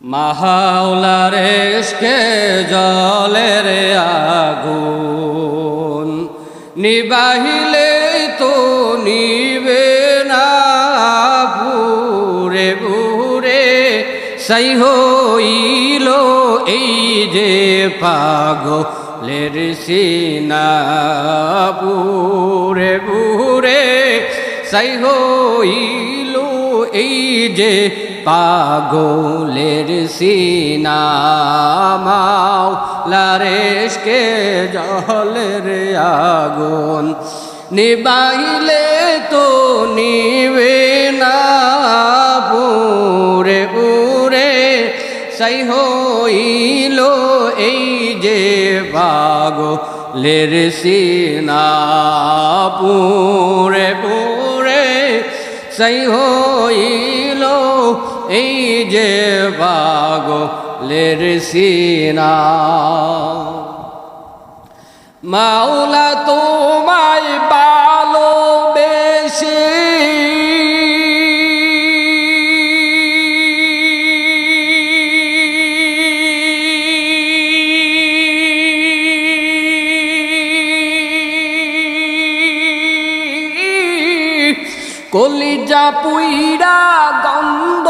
মাহাউলার SK জলের আগুন, নিবাহিলে তো নিবে না, ভুরে ভুরে সাই হইল এই যে পাগলের সিনা পুরে পুরে সাই হইল এই যে পাগলের সিনামাও লারেশকে জলের আগুন। নিবাইলে তো নিবে না, পুরে পুরে সাই হইল এই যে পাগলের সিনা। পুরে পুরে সাই হইল এই যে পাগলের সিনা। মাওলা তোমায় পালো বেশি কলিজা পুইরা গন্ধ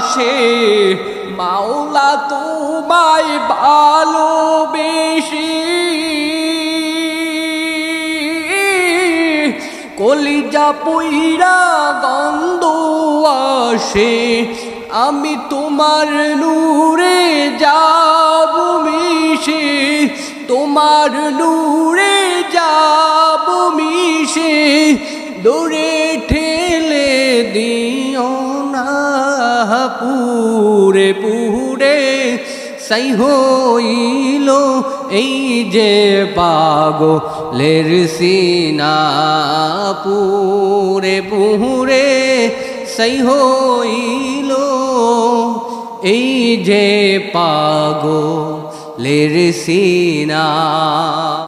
আসে। মাওলা তোমায় ভালোবেসে। কলিজা পুইরা গন্ধ আসে। আমি তোমার নূরে যাব মিশে। তোমার নূরে যাব মিশে। দূরে পুরে পুরে সাই হইল এই যে পাগলের সিনা পুরে পুরে সাই হইল এই যে পাগলের সিনা